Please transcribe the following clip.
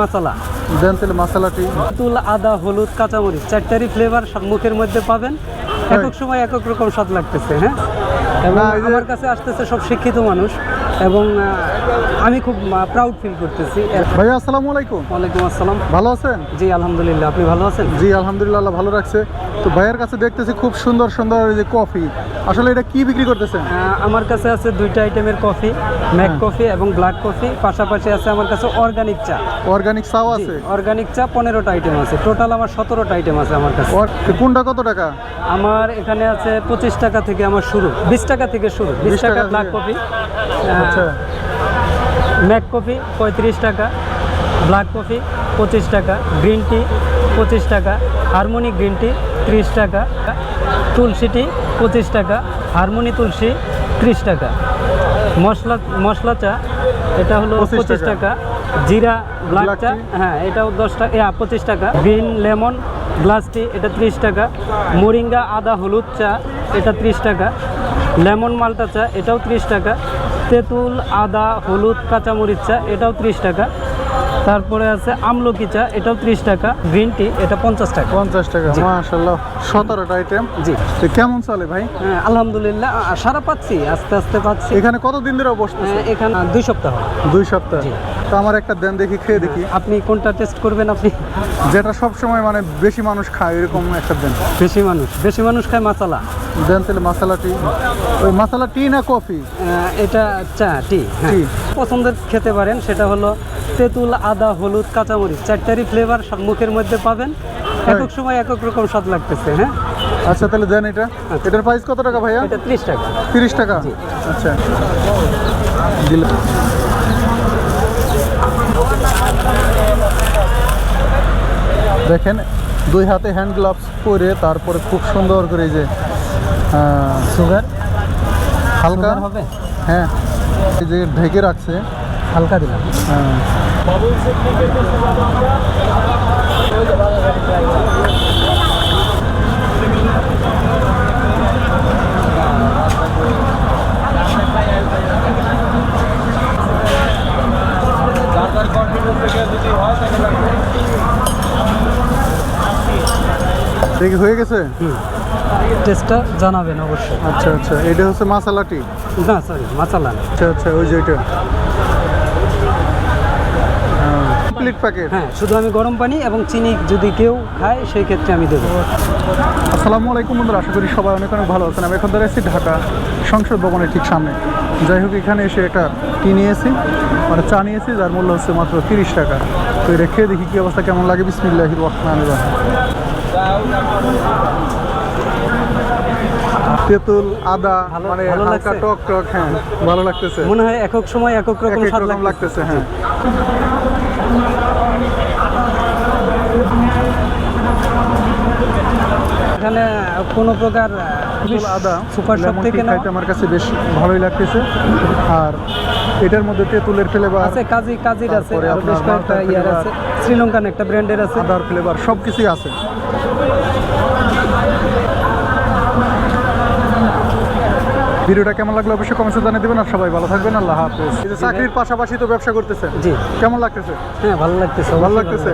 মাসালা দেন তাহলে মশলাটি। তুল আদা হলুদ কাঁচামরিচ চারটারই ফ্লেভার সম্মুখের মধ্যে পাবেন। একক সময় একক রকম স্বাদ লাগতেছে হ্যাঁ? এবং আমার কাছে আসতেছে সব শিক্ষিত মানুষ এবং আমি খুব প্রাউড ফিল করতেছি। ভাইয়া আসসালামু আলাইকুম। ওয়ালাইকুম আসসালাম। ভালো আছেন? জি আলহামদুলিল্লাহ। আপনি ভালো আছেন? জি আলহামদুলিল্লাহ ভালো রাখছে। তো ভাইয়ের কাছে দেখতেছি খুব সুন্দর সুন্দর এই যে কফি। আসলে এটা কি বিক্রি করতেছেন? আমার কাছে আছে দুইটা আইটেমের কফি ম্যাক কফি এবং ব্ল্যাক কফি। পাশাপাশি আছে আমার কাছে অর্গানিক চা। অর্গানিক চাও আছে? অর্গানিক চা পনেরোটা আইটেম আছে। টোটাল আমার সতেরোটা আইটেম আছে আমার কাছে। কোনটা কত টাকা? আমার এখানে আছে পঁচিশ টাকা থেকে আমার শুরু বিশ টাকা থেকে শুরু বিশ 20 টাকা ব্ল্যাক। কফি আচ্ছা। ম্যাক কফি পঁয়ত্রিশ টাকা ব্ল্যাক কফি পঁচিশ টাকা গ্রিন টি পঁচিশ টাকা হারমোনি গ্রিন টি ত্রিশ টাকা তুলসী টি পঁচিশ টাকা হারমোনি তুলসী ত্রিশ টাকা। মশলা মশলা চা এটা হলো পঁচিশ টাকা। টাকা। জিরা ব্ল্যাক চা হ্যাঁ এটাও দশ টাকা পঁচিশ টাকা। গ্রিন লেমন গ্লাস টি এটা ত্রিশ টাকা। মোরিঙ্গা আদা হলুদ চা এটা ত্রিশ টাকা। লেমন মালটা চা এটাও ত্রিশ টাকা। তেঁতুল আদা হলুদ কাঁচামরিচ চা এটাও ত্রিশ টাকা। তারপরে আছে আমলকি চা এটাও ত্রিশ টাকা। গ্রিন টি এটা পঞ্চাশ টাকা। পঞ্চাশ টাকা মাশাল্লাহ সতেরোটা আইটেম জি। তো কেমন চলে ভাই? হ্যাঁ আলহামদুলিল্লাহ সারা পাচ্ছি আস্তে আস্তে পাচ্ছি। এখানে কতদিন ধরে বসতেছে হ্যাঁ, এখানে দুই সপ্তাহ। দুই সপ্তাহ। তো আমার একটা দেন দেখি খেয়ে দেখি। আপনি কোনটা টেস্ট করবেন আপনি? যেটা সব সময় মানে বেশি মানুষ খায় এরকম একটা দেন। বেশি মানুষ? বেশি মানুষ খায় মাসালা দেন তাহলে মশলা টি ওই মশলা টি না কফি এটা চা টি হ্যাঁ। টি। পছন্দের খেতে পারেন সেটা হলো তেঁতুল আদা হলুদ কাঁচামরিচ। চারটারই ফ্লেভার মুখের মধ্যে পাবেন। একক সময় একক রকম স্বাদ লাগতেছে হ্যাঁ। আচ্ছা তাহলে দেন এটা। এটার প্রাইস কত টাকা ভাইয়া? এটা ত্রিশ টাকা। তিরিশ টাকা? আচ্ছা। দিল দেখেন দুই হাতে হ্যান্ড গ্লাভস পরে তারপরে খুব সুন্দর করে যে সুগার। হালকা? হবে? হ্যাঁ। এই যে ঢেকে রাখছে। হালকা দিলাম। হ্যাঁ। দেখি হয়ে গেছে? টেস্টটা জানাবেন অবশ্যই। আচ্ছা আচ্ছা। এটা হচ্ছে মাসালা টি? না সরি মাসালা আচ্ছা আচ্ছা ওই যে এটা। কমপ্লিট প্যাকেট হ্যাঁ শুধু আমি গরম পানি এবং চিনি যদি কেউ খায় সেই ক্ষেত্রে আমি দেবো। আসসালামু আলাইকুম বন্ধুরা আশা করি সবাই অনেক অনেক ভালো আছেন। আমি এখন এসেছি ঢাকা সংসদ ভবনের ঠিক সামনে। যাই হোক এখানে এসে একটা টি নিয়েছি মানে চা নিয়েছি যার মূল্য হচ্ছে মাত্র তিরিশ টাকা। তো এটা খেয়ে দেখি কী অবস্থা কেমন লাগে? বিসমিল্লাহ রহমান রহিম। তেঁতুল আদা মানে হালকা টক টক হ্যাঁ ভালো লাগতেছে। মনে হয় একক সময় একক এক রকম স্বাদ লাগতেছে। হ্যাঁ। এখানে কোনো প্রকার আদা সুপার শপ থেকে না আমার কাছে বেশ ভালোই লাগতেছে। আর এটার মধ্যে তেঁতুলের ফ্লেভার আছে কাজী কাজীর আছে আরও বেশ কয়েকটা ইয়ার আছে। শ্রীলঙ্কান একটা ব্র্যান্ডের আছে। আদার ফ্লেভার সব কিছুই আছে। ভিডিওটা কেমন লাগল অবশ্যই কমেন্টে জানিয়ে দেবেন আর সবাই ভালো থাকবেন আল্লাহ হাফেজ। চাকরির পাশাপাশি তো ব্যবসা করতেছে জি। কেমন লাগতেছে? হ্যাঁ ভালো লাগতেছে? ভালো লাগতেছে।